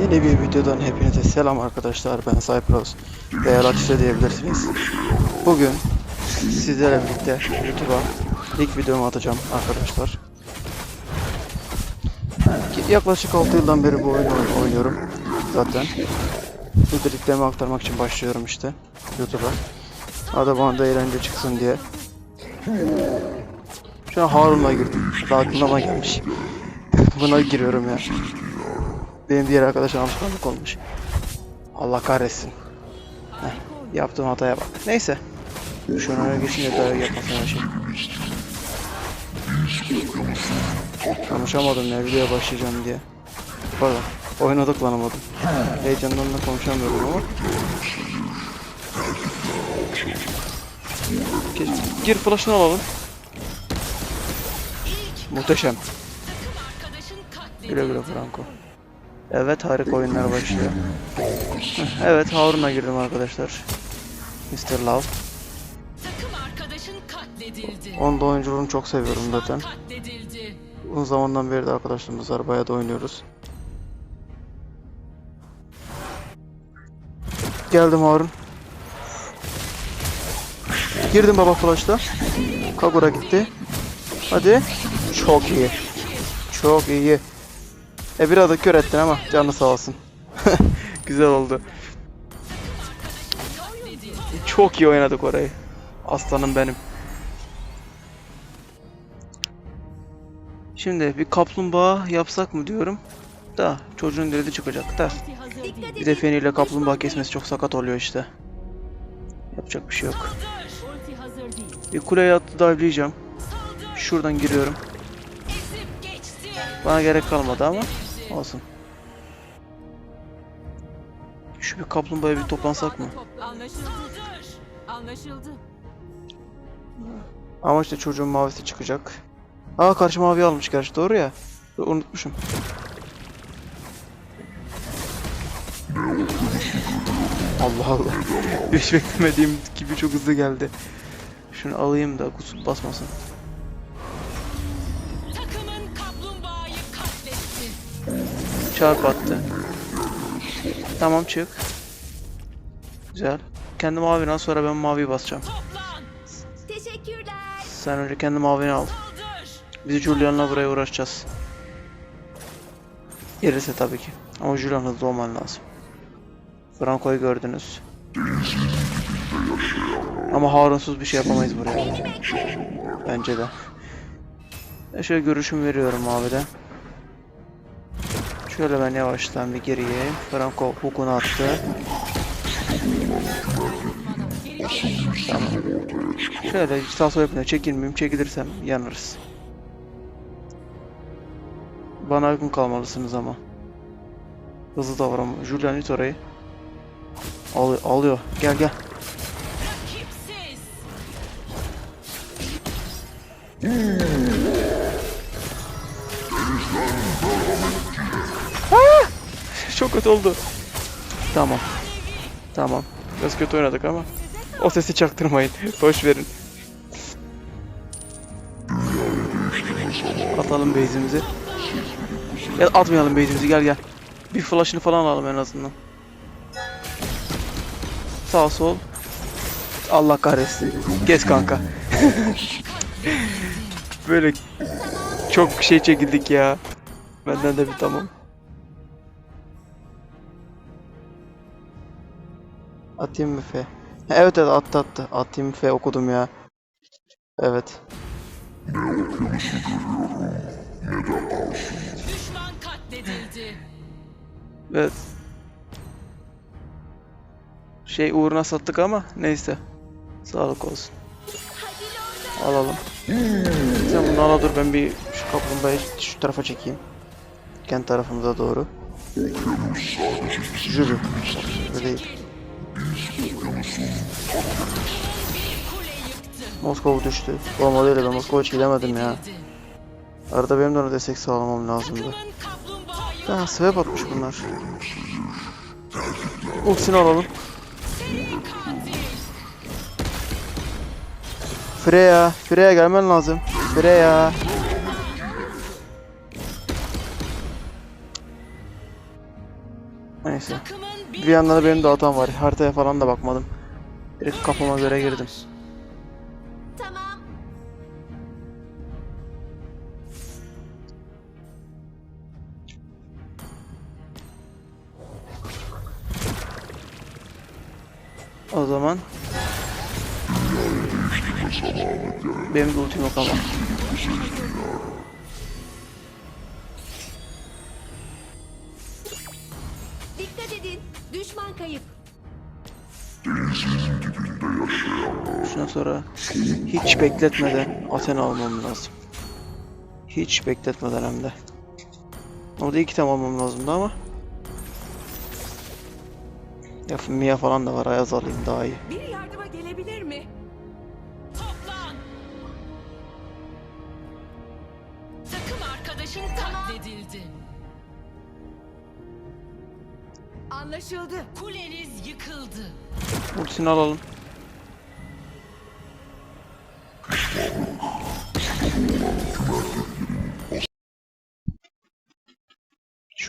Yeni bir videodan hepinize selam arkadaşlar. Ben Cypros veya Latişe diyebilirsiniz. Bugün sizlerle birlikte YouTube'a ilk videomu atacağım arkadaşlar. Yaklaşık 6 yıldan beri bu oyunu oyn- oynuyorum zaten. Müdürlüklerimi aktarmak için başlıyorum işte YouTube'a. Arada bana da eğlence çıksın diye. Şu an Harun'la girdim. Aklıma gelmiş. Buna giriyorum ya. Benim diğer arkadaşım alışkanlık olmuş. Allah kahretsin. Heh, yaptığım hataya bak. Neyse. Şunu öyle geçince daha yapmasın her şey. Konuşamadım ya videoya başlayacağım diye. Pardon. Oyuna odaklanamadım. Heyecandan da konuşamıyorum ama. Gir flash'ını alalım. Muhteşem. Güle güle Franco. Evet harika oyunlar başlıyor. Evet Harun'a girdim arkadaşlar. Mr. Love. Takım arkadaşın katledildi. Onun da oyunculuğunu çok seviyorum zaten. Uzun zamandan beri de arkadaşlarımız var. Bayağı da oynuyoruz. Geldim Harun. Girdim baba flash'ta. Kagura gitti. Hadi. Çok iyi. Çok iyi. E biraz da kör ettin ama canı sağ olsun. Güzel oldu. Çok iyi oynadık orayı. Aslanım benim. Şimdi bir kaplumbağa yapsak mı diyorum. Da çocuğun derdi çıkacak da. Bir de feniyle kaplumbağa kesmesi çok sakat oluyor işte. Yapacak bir şey yok. Bir kuleye attı dive'layacağım. Şuradan giriyorum. Bana gerek kalmadı ama olsun. Şu bir kaplumbağaya bir toplansak mı? Anlaşıldı. Anlaşıldı. Ama işte çocuğun mavisi çıkacak. Aa karşı mavi almış gerçi doğru ya. Unutmuşum. Allah Allah. Hiç beklemediğim gibi çok hızlı geldi. Şunu alayım da kusur basmasın. Çarp attı. Tamam çık. Güzel. Kendi mavini al sonra ben maviyi basacağım. Sen önce kendi mavini al. Biz Julian'la buraya uğraşacağız. Gelirse tabii ki. Ama Julian hızlı olman lazım. Franco'yu gördünüz. Ama Harunsuz bir şey yapamayız buraya. Bence de. E şöyle görüşümü veriyorum abi de. Şöyle ben yavaştan bir geriye. Franco hukunu attı. Tamam. Şöyle sağ sol yapına çekilmeyeyim. Çekilirsem yanarız. Bana yakın kalmalısınız ama. Hızlı davranma. Julian it orayı. Al alıyor. Gel gel. Rakipsiz. Çok kötü oldu. Tamam. Tamam. Biraz kötü oynadık ama. O sesi çaktırmayın. Boş verin. Atalım base'imizi. Ya atmayalım base'imizi gel gel. Bir flash'ını falan alalım en azından. Sağ sol. Allah kahretsin. Geç kanka. Böyle çok şey çekildik ya. Benden de bir tamam. Atayım mı F? Evet evet attı attı. Atayım F okudum ya. Evet. Düşman katledildi. Evet. Şey uğruna sattık ama neyse. Sağlık olsun. Alalım. Sen bunu ala dur ben bir şu kaplumbağayı şu tarafa çekeyim. Kent tarafımıza doğru. Jüri. Jüri değil. Moskova düştü. Öyle ben Moskova hiç gidemedim ya. Arada benim de ona destek sağlamam lazımdı. Ha sebep atmış bunlar. Ultisini alalım. Freya, Freya gelmen lazım. Freya. Neyse. Bir yandan da benim de hatam var. Haritaya falan da bakmadım. Direkt kafama göre girdim. O zaman benim de ultim yok. Sonra hiç bekletmeden Athena almam lazım. Hiç bekletmeden hem de. Orada iki tam almam lazımdı ama. Ya Mia falan da var Ayaz alayım daha iyi. Biri yardıma gelebilir mi? toplan. Takım arkadaşın katledildi. Anlaşıldı. Kuleniz yıkıldı. Ultisini alalım.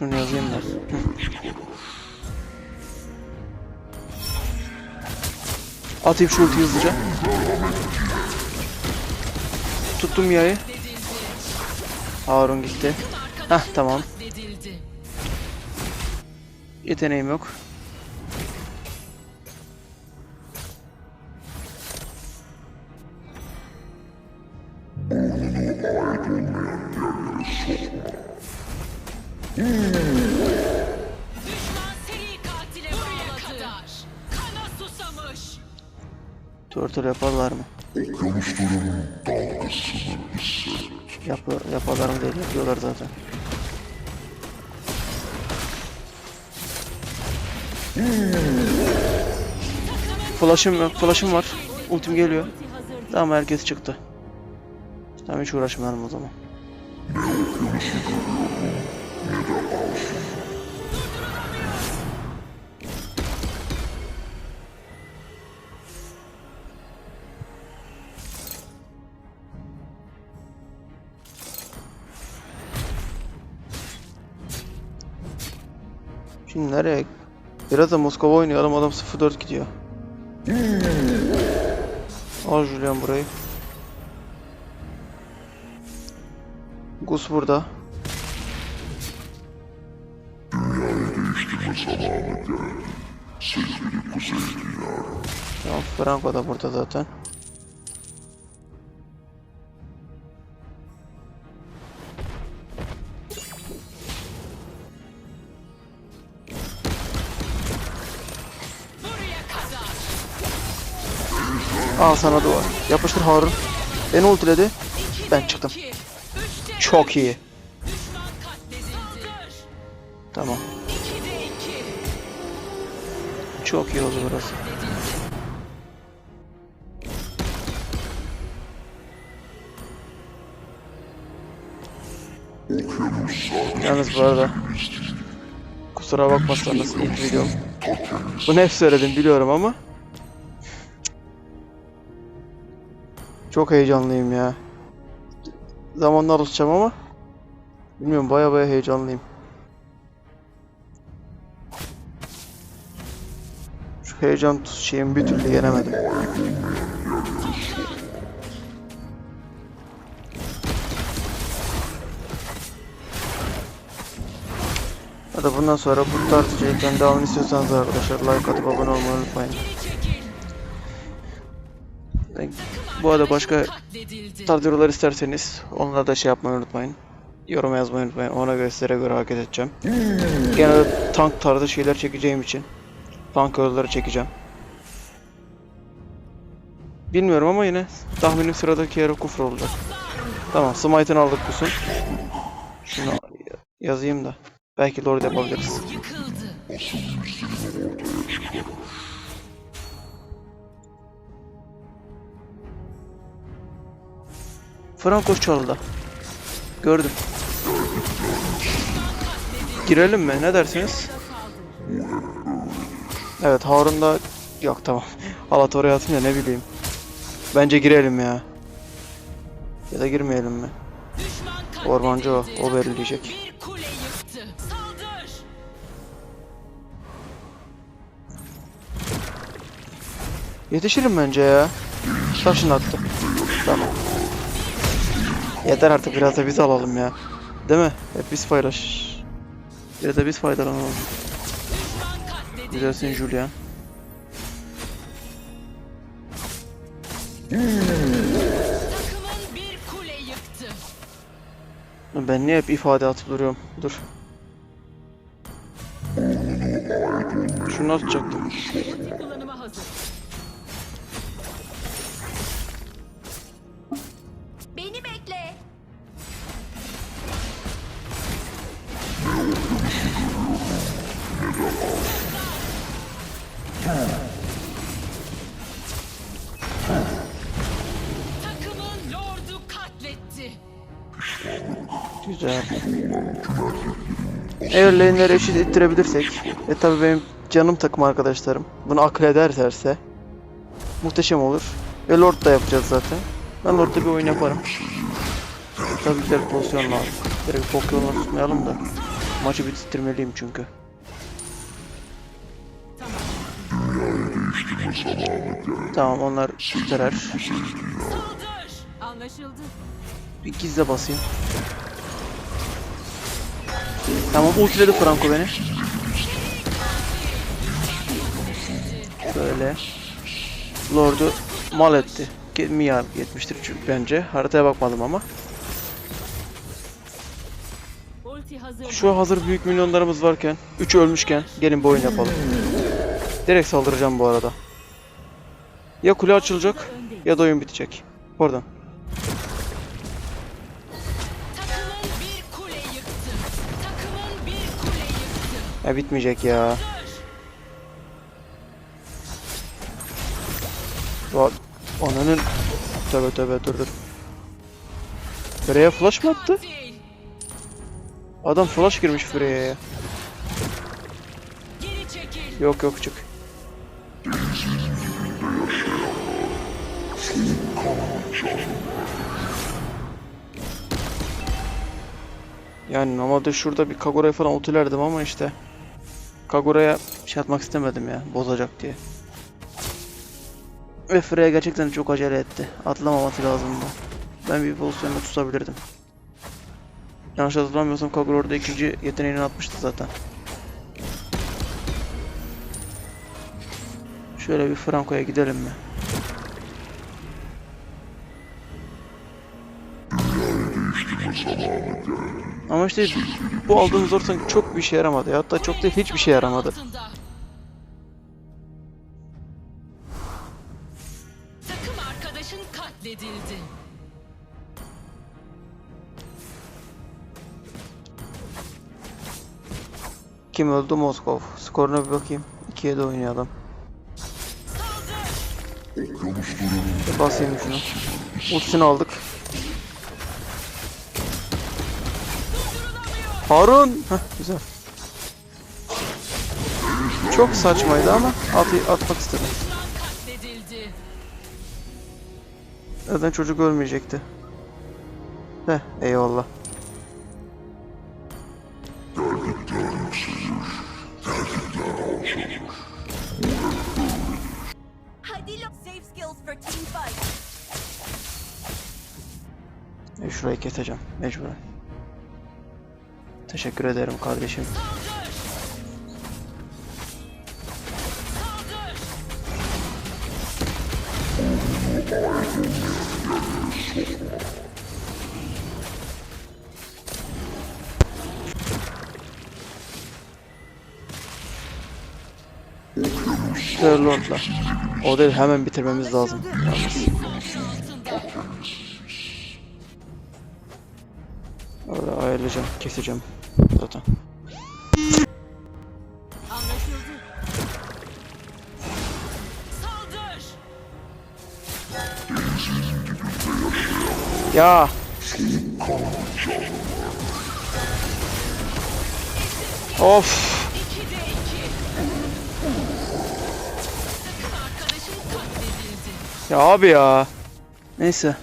Şunu yazayım da. Atayım şu ultiyi hızlıca. Tuttum yayı. Harun gitti. Hah tamam. Yeteneğim yok. Turtle yaparlar mı? Yap yaparlar mı değil yapıyorlar zaten. Flash'ım yok, flash'ım var. Ultim geliyor. Tamam herkes çıktı. Tamam hiç uğraşmayalım o zaman. Şimdi nereye? Biraz da Moskova oynayalım adam 0-4 gidiyor. Al Julian burayı. Gus burada. Tamam Franco da burada zaten. Sana duvar. Yapıştır Harun. Beni ultiledi. Ben çıktım. Çok iyi. Tamam. Çok iyi oldu burası. Yalnız bu arada kusura bakmazsanız ilk videom. Bunu hep söyledim biliyorum ama çok heyecanlıyım ya. Zamanla alışacağım ama bilmiyorum baya baya heyecanlıyım. Şu heyecan şeyimi bir türlü yenemedim. Hadi bundan sonra bu tarz içeriklerin devamını istiyorsanız arkadaşlar like atıp abone olmayı unutmayın. Bu arada başka videolar isterseniz onlara da şey yapmayı unutmayın. Yorum yazmayı unutmayın. Ona göre sizlere göre hareket edeceğim. Genelde tank tarzı şeyler çekeceğim için tank yolları çekeceğim. Bilmiyorum ama yine tahminim sıradaki yere kufur olacak. Tamam, Smite'ını aldık bu son. Şunu yazayım da. Belki Lord yapabiliriz. Franco çaldı. Gördüm. Girelim mi? Ne dersiniz? Evet Harun da... Yok tamam. Halat oraya atınca ne bileyim. Bence girelim ya. Ya da girmeyelim mi? Ormancı o. O belirleyecek. Yetişirim bence ya. Taşın attı. Tamam. Yeter artık biraz da biz alalım ya. Değil mi? Hep biz paylaş. Biraz da biz faydalanalım. Güzelsin yıktı. Ben niye hep ifade atıp duruyorum? Dur. Şunu atacaktım. Eğer lane'leri eşit ettirebilirsek ve tabi benim canım takım arkadaşlarım bunu akıl ederlerse muhteşem olur. Ve Lord da yapacağız zaten. Ben Lord'da bir oyun yaparım. Tabii güzel pozisyon lazım. Direkt Pokemon'u tutmayalım da maçı bitirmeliyim çünkü. Tamam onlar bitirer. Bir gizle basayım. Tamam ultiledi Franco beni. Böyle. Lord'u mal etti. Mia yetmiştir çünkü bence. Haritaya bakmadım ama. Şu hazır büyük milyonlarımız varken, 3 ölmüşken gelin bir oyun yapalım. Direkt saldıracağım bu arada. Ya kule açılacak ya da oyun bitecek. Oradan. Ya bitmeyecek ya. Va Ananın Tövbe tövbe dur dur. Freya flash mı attı? Adam flash girmiş Freya'ya. Yok yok çık. Yani normalde şurada bir Kagura'ya falan ultilerdim ama işte Kagura'ya şey atmak istemedim ya bozacak diye. Ve Freya gerçekten çok acele etti. Atlamaması lazımdı. Ben bir pozisyonda tutabilirdim. Yanlış hatırlamıyorsam Kagura orada ikinci yeteneğini atmıştı zaten. Şöyle bir Franco'ya gidelim mi? Ama işte bu aldığımız ortam çok bir işe yaramadı ya. Hatta çok değil hiçbir şey yaramadı. Takım arkadaşın katledildi. Kim öldü Moskov? Skoruna bir bakayım. 2'ye de oynuyor adam. Basayım şunu. Ultisini aldık. Harun! Heh, güzel. Çok saçmaydı ama at, atmak istedim. Zaten çocuk ölmeyecekti. Heh, eyvallah. E, şurayı keseceğim mecburen. Teşekkür ederim kardeşim. Lord'la. O değil hemen bitirmemiz lazım. Öyle ayarlayacağım, keseceğim zaten. Anlaşıldı. Saldır. Ya! Of! 2'de 2. Takım arkadaşın katledildi. Ya abi ya. Neyse.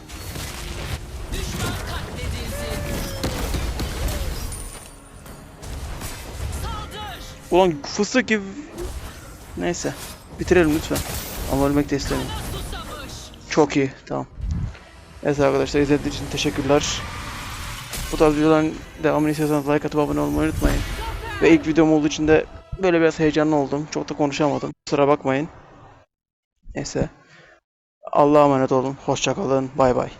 Ulan fıstık gibi. Neyse. Bitirelim lütfen. Ama ölmek de istemiyorum. Çok iyi. Tamam. Evet arkadaşlar izlediğiniz için teşekkürler. Bu tarz videoların devamını istiyorsanız like atıp abone olmayı unutmayın. Ve ilk videom olduğu için de böyle biraz heyecanlı oldum. Çok da konuşamadım. Kusura bakmayın. Neyse. Allah'a emanet olun. Hoşça kalın. Bay bay.